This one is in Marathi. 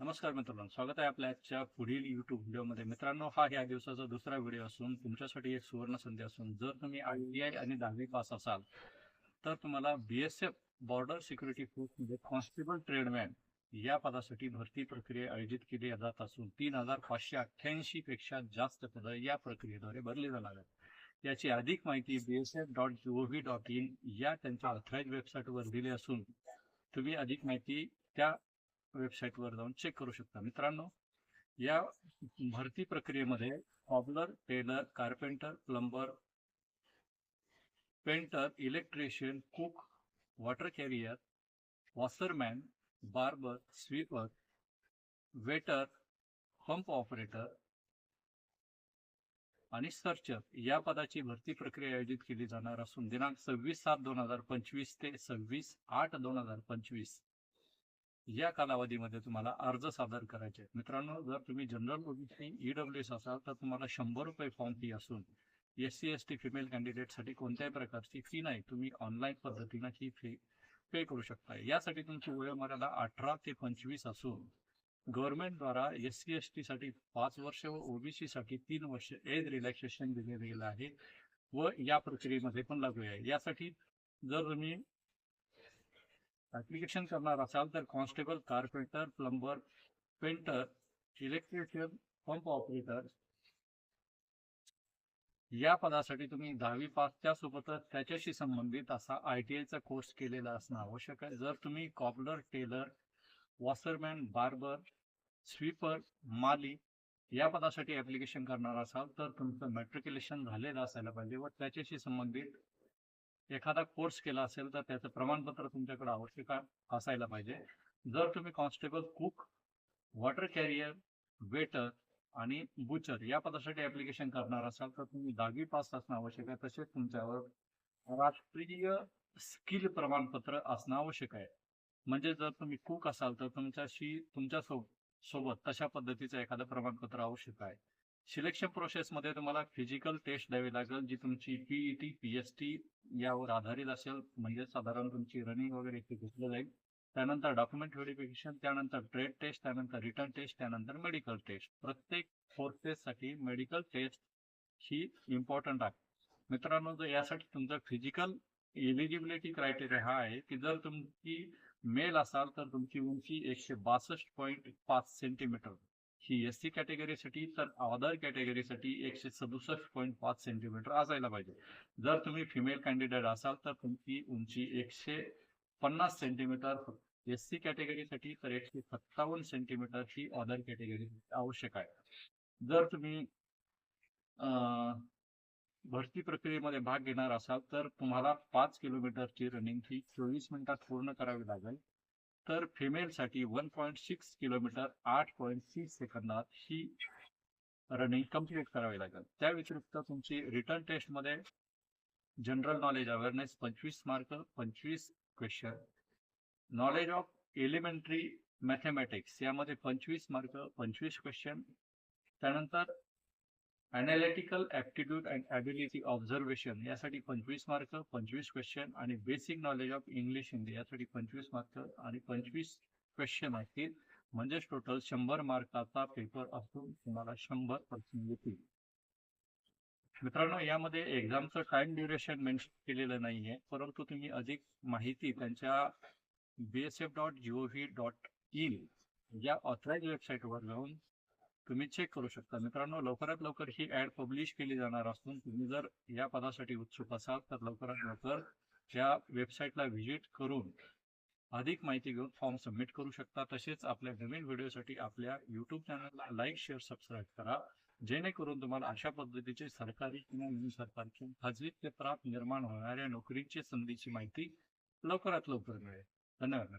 नमस्कार मित्रांनो स्वागत आहे आपल्या आजच्या पुढील युट्यूब व्हिडिओमध्ये. मित्रांनो हा या दिवसाचा दुसरा व्हिडिओ असून तुमच्यासाठी एक सुवर्ण संधी असून जर तुम्ही आय टी आय आणि दहावी पास असाल तर तुम्हाला B S F border security फोर्समध्ये म्हणजे कॉन्स्टेबल ट्रेडमॅन या पदासाठी भरती प्रक्रिया आयोजित केली जात असून तीन हजार पाचशे अठ्ठ्याऐंशी पेक्षा जास्त पदं या प्रक्रियेद्वारे भरली जाणार आहेत. याची अधिक माहिती B S F dot G O V dot in या त्यांच्या ऑथराईज वेबसाईटवर दिली असून तुम्ही अधिक माहिती त्या वेबसाईटवर जाऊन चेक करू शकता. मित्रांनो या भरती प्रक्रियेमध्ये cobbler tailor carpenter plumber painter electrician cook water carrier washerman barber sweeper waiter pump operator आणि सर्चर या पदाची भरती प्रक्रिया आयोजित केली जाणार असून दिनांक सव्वीस सात दोन हजार पंचवीस ते सव्वीस आठ दोन हजार पंचवीस या कालावधीमध्ये तुम्हाला अर्ज सादर करायचे आहेत. मित्रांनो जर तुम्ही जनरल ओबीसी ईडब्ल्यू एस असाल तर तुम्हाला शंभर रुपये फॉर्म फी असून S C S T female कॅन्डिडेटसाठी कोणत्याही प्रकारची फी नाही. तुम्ही ऑनलाईन पद्धतीनं ही फी पे करू शकता. यासाठी तुमची वयोमर्यादा अठरा ते पंचवीस असून गव्हर्नमेंटद्वारा एस सी एस टीसाठी पाच वर्ष व ओबीसी साठी तीन वर्ष एज रिलॅक्सेशन दिले गेलं आहे व या प्रक्रियेमध्ये पण लागू आहे. यासाठी जर तुम्ही ऍप्लिकेशन करणार असाल तर constable carpenter plumber painter electrician pump operator या पदासाठी तुम्ही दहावी पास त्यासोबतच त्याच्याशी संबंधित असा आय टी आयचा कोर्स केलेला असणं आवश्यक आहे. जर तुम्ही cobbler tailor washerman barber sweeper माली या पदासाठी ऍप्लिकेशन करणार असाल तर तुमचं मॅट्रिक्युलेशन झालेलं असायला पाहिजे व त्याच्याशी संबंधित एखादा कोर्स केला असेल तर त्याचं प्रमाणपत्र तुमच्याकडे आवश्यक असायला पाहिजे. जर तुम्ही constable cook water carrier waiter आणि बुचर या पदासाठी ऍप्लिकेशन करणार असाल तर तुम्ही दहावी पास असणं आवश्यक आहे तसेच तुमच्यावर राष्ट्रीय स्किल प्रमाणपत्र असणं आवश्यक आहे. म्हणजे जर तुम्ही कुक असाल तर तुमच्याशी तुमच्यासोबत तशा पद्धतीचं एखादं प्रमाणपत्र आवश्यक आहे. सिलेक्शन प्रोसेसमध्ये तुम्हाला फिजिकल टेस्ट द्यावी लागेल जी तुमची पीईटी पीएसटी यावर आधारित असेल. म्हणजे साधारण तुमची रनिंग वगैरे इथे घेतलं जाईल. त्यानंतर डॉक्युमेंट व्हेरिफिकेशन त्यानंतर ट्रेड टेस्ट त्यानंतर रिटर्न टेस्ट त्यानंतर मेडिकल टेस्ट प्रत्येक फोर्सेससाठी मेडिकल टेस्ट ही इम्पॉर्टंट आहे. मित्रांनो जर यासाठी तुमचं फिजिकल एलिजिबिलिटी क्रायटेरिया हा आहे की जर तुमची मेल असाल तर तुमची उंची एकशे बासष्ट पॉईंट पाच सेंटीमीटर ही एस सी कॅटेगरीसाठी तर अदर कॅटेगरीसाठी एकशे सदुसष्ट पॉईंट पाच सेंटीमीटर असायला पाहिजे. जर तुम्ही फिमेल कॅन्डिडेट असाल तर तुमची उंची एकशे पन्नास सेंटीमीटर एस सी कॅटेगरीसाठी तर एकशे सत्तावन्न सेंटीमीटर ही अदर कॅटेगरी आवश्यक आहे. जर तुम्ही अं, भरती प्रक्रियेमध्ये भाग घेणार असाल तर तुम्हाला पाच किलोमीटरची रनिंग ही चोवीस मिनिटात पूर्ण करावी लागेल. तर फिमेलसाठी वन पॉईंट सिक्स किलोमीटर आठ पॉईंट सिक्स सेकंदात ही रनिंग कंप्लीट करावी लागेल. त्या व्यतिरिक्त तुमची रिटर्न टेस्टमध्ये जनरल नॉलेज अवेअरनेस पंचवीस मार्क पंचवीस question knowledge of elementary mathematics यामध्ये पंचवीस मार्क पंचवीस क्वेश्चन त्यानंतर analytical aptitude and ability observation यासाठी पंचवीस मार्क पंचवीस क्वेश्चन आणि basic knowledge of English Hindi यासाठी पंचवीस मार्क आणि पंचवीस क्वेश्चन असतील म्हणजेच टोटल शंभर मार्काचा पेपर असून तुम्हाला शंभर पर्सेंट येतील. मित्रांनो यामध्ये एक्झामचं टाइम ड्युरेशन मेन्शन केलेलं नाहीये परंतु तुम्ही अधिक माहिती त्यांच्या B S F dot G O V dot in या ऑथराईज वेबसाईटवर जाऊन तुम्ही चेक करू शकता. मित्रांनो लवकरात लवकर ही ऍड पब्लिश केली जाणार असून तुम्ही जर या पदासाठी उत्सुक असाल तर लवकरात लवकर या वेबसाईटला व्हिजिट करून अधिक माहिती घेऊन फॉर्म सबमिट करू शकता. तसेच आपल्या नवीन व्हिडिओसाठी आपल्या युट्यूब चॅनलला लाईक शेअर सबस्क्राईब करा. जेणेकरून तुम्हाला अशा पद्धतीचे सरकारी किंवा निम सरकारची खाजगी क्षेत्रात निर्माण होणाऱ्या नोकरीची संधीची माहिती लवकरात लवकर मिळेल. धन्यवाद.